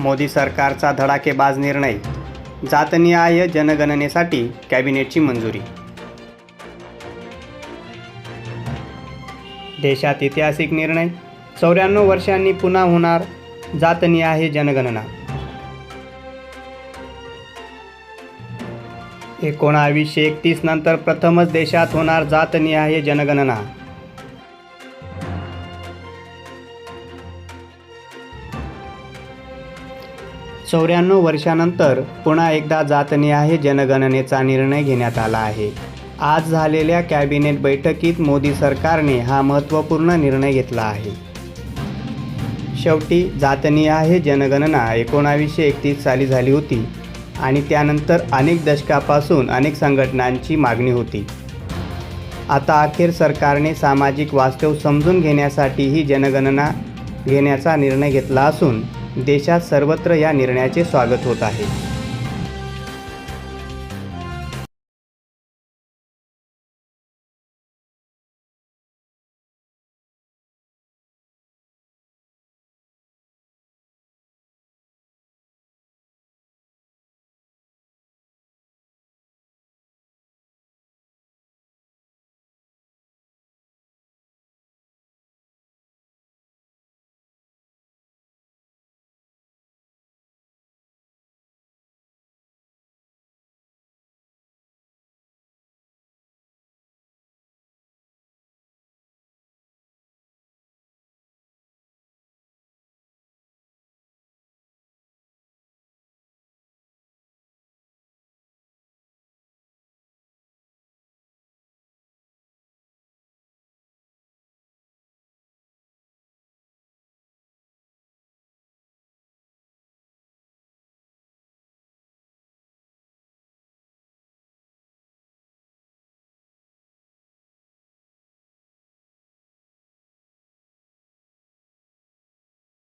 मोदी सरकारचा धडाकेबाज निर्णय. जातनिहाय जनगणनेसाठी कॅबिनेटची मंजुरी. देशात ऐतिहासिक निर्णय. चौऱ्याण्णव वर्षांनी पुन्हा होणार जातनिहाय जनगणना. एकोणावीसशे एकतीस नंतर प्रथमच देशात होणार जातनिहाय जनगणना. चौऱ्याण्णव वर्षानंतर पुन्हा एकदा जातनिहाय जनगणनेचा निर्णय घेण्यात आला आहे. आज झालेल्या कॅबिनेट बैठकीत मोदी सरकारने हा महत्त्वपूर्ण निर्णय घेतला आहे. शेवटी जातनिहाय जनगणना एकोणावीसशे एकतीस साली झाली होती आणि त्यानंतर अनेक दशकापासून अनेक संघटनांची मागणी होती. आता अखेर सरकारने सामाजिक वास्तव समजून घेण्यासाठी ही जनगणना घेण्याचा निर्णय घेतला असून देशात सर्वत्र या निर्णयाचे स्वागत होत आहे.